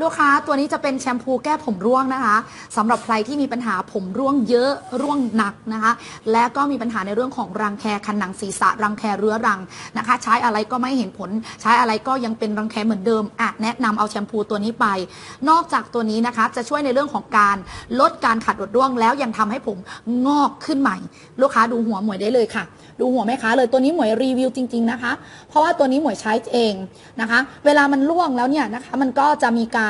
ลูกค้าตัวนี้จะเป็นแชมพูแก้ผมร่วงนะคะสำหรับใครที่มีปัญหาผมร่วงเยอะร่วงหนักนะคะ และก็มีปัญหาในเรื่องของรังแคคันหนังศีรษะรังแคเรื้อรังนะคะ ใช้อะไรก็ไม่เห็นผล ใช้อะไรก็ยังเป็นรังแคเหมือนเดิมอะแนะนำเอาแชมพูตัวนี้ไป นอกจากตัวนี้นะคะ จะช่วยในเรื่องของการลดการขัดหดร่วง แล้วยังทำให้ผมงอกขึ้นใหม่ ลูกค้าดูหัวหมวยได้เลยค่ะ ดูหัวแม่ค้าเลยตัวนี้หมวยรีวิวจริง ๆนะคะ เพราะว่าตัวนี้หมวยใช้เองนะคะ เวลามันร่วงแล้วเนี่ยนะคะ มันก็จะมีการ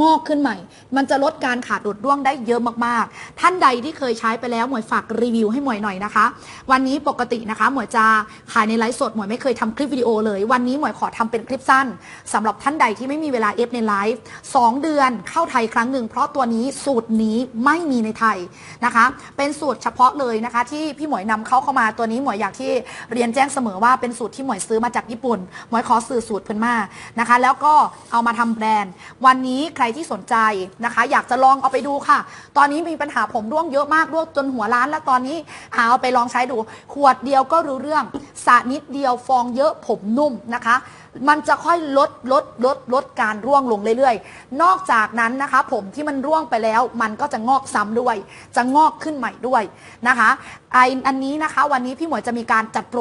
งอกขึ้นใหม่ มันจะลดการขาดหลุดร่วงได้เยอะมากๆ ท่านใดที่เคยใช้ไปแล้วหมวยฝากรีวิวให้หมวยหน่อยนะคะ วันนี้ปกตินะคะ หมวยจะขายในไลฟ์สดหมวยไม่เคยทำคลิปวิดีโอเลย วันนี้หมวยขอทำเป็นคลิปสั้นสำหรับท่านใดที่ไม่มีเวลาเอฟในไลฟ์สองเดือนเข้าไทยครั้งหนึ่งเพราะตัวนี้สูตรนี้ไม่มีในไทยนะคะ เป็นสูตรเฉพาะเลยนะคะ ที่พี่หมวยนำเข้าเข้ามาตัวนี้หมวยอยากที่เรียนแจ้งเสมอว่าเป็นสูตรที่หมวยซื้อมาจากญี่ปุ่น หมวยขอสื่อสูตรเพิ่นมานะคะ แล้วก็เอามาทำแบรนด์วันนี้ใครที่สนใจนะคะ อยากจะลองเอาไปดูค่ะ ตอนนี้มีปัญหาผมร่วงเยอะมากร่วงจนหัวล้านแล้วตอนนี้เอาไปลองใช้ดู ขวดเดียวก็รู้เรื่องสระนิดเดียวฟองเยอะผมนุ่มนะคะ มันจะค่อยลดลดลดลดการร่วงลงเรื่อยๆ นอกจากนั้นนะคะ ผมที่มันร่วงไปแล้ว มันก็จะงอกซ้ำด้วย จะงอกขึ้นใหม่ด้วยนะคะไออันนี้นะคะ วันนี้พี่หมวยจะมีการจัดโปร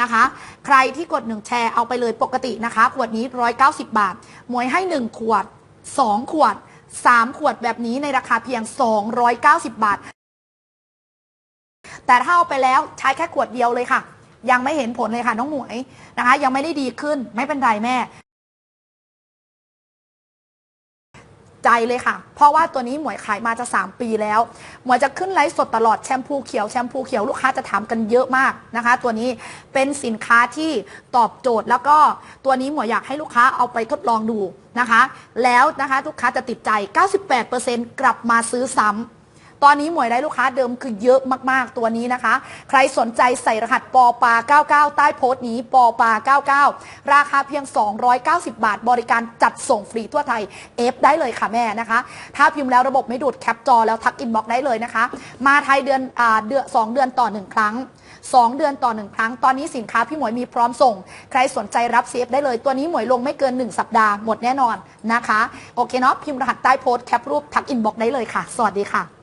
นะคะ ใครที่กดหนึ่งแชร์เอาไปเลยปกตินะคะ ขวดนี้ 190 บาท หมวยให้ 1 ขวด 2 ขวด 3 ขวดแบบนี้ในราคาเพียง 290 บาท แต่ถ้าเอาไปแล้วใช้แค่ขวดเดียวเลยค่ะ ยังไม่เห็นผลเลยค่ะน้องหมวยนะคะ ยังไม่ได้ดีขึ้นไม่เป็นไรแม่ ใจเลยค่ะ เพราะว่าตัวนี้หมวยขายมาจะ 3 ปีแล้ว หมวยจะขึ้นไลฟ์สดตลอดแชมพูเขียวแชมพูเขียวลูกค้าจะถามกันเยอะมากนะคะ ตัวนี้เป็นสินค้าที่ตอบโจทย์แล้วก็ตัวนี้หมวยอยากให้ลูกค้าเอาไปทดลองดูนะคะ แล้วนะคะลูกค้าจะติดใจ 98%กลับมาซื้อซ้ำ ตอนนี้หมวยได้ลูกค้าเดิมคือเยอะมากๆตัวนี้นะคะ ใครสนใจใส่รหัสปอปา 99 ใต้โพสต์นี้ปอปา 99 ราคาเพียง 290 บาท บริการจัดส่งฟรีทั่วไทยเอฟได้เลยค่ะแม่นะคะ ถ้าพิมพ์แล้วระบบไม่ดูดแคปจอแล้วทักอินบ็อกได้เลยนะคะ มาไทยเดือนอ่าเดือนสองเดือนต่อหนึ่งครั้ง 2 เดือนต่อ 1 ครั้ง ตอนนี้สินค้าพี่หมวยมีพร้อมส่ง ใครสนใจรับเซฟได้เลย ตัวนี้หมวยลงไม่เกิน 1 สัปดาห์หมดแน่นอนนะคะ โอเคเนาะพิมพ์รหัสใต้โพสต์แคปรูปทักอินบ็อกได้เลยค่ะ สวัสดีค่ะ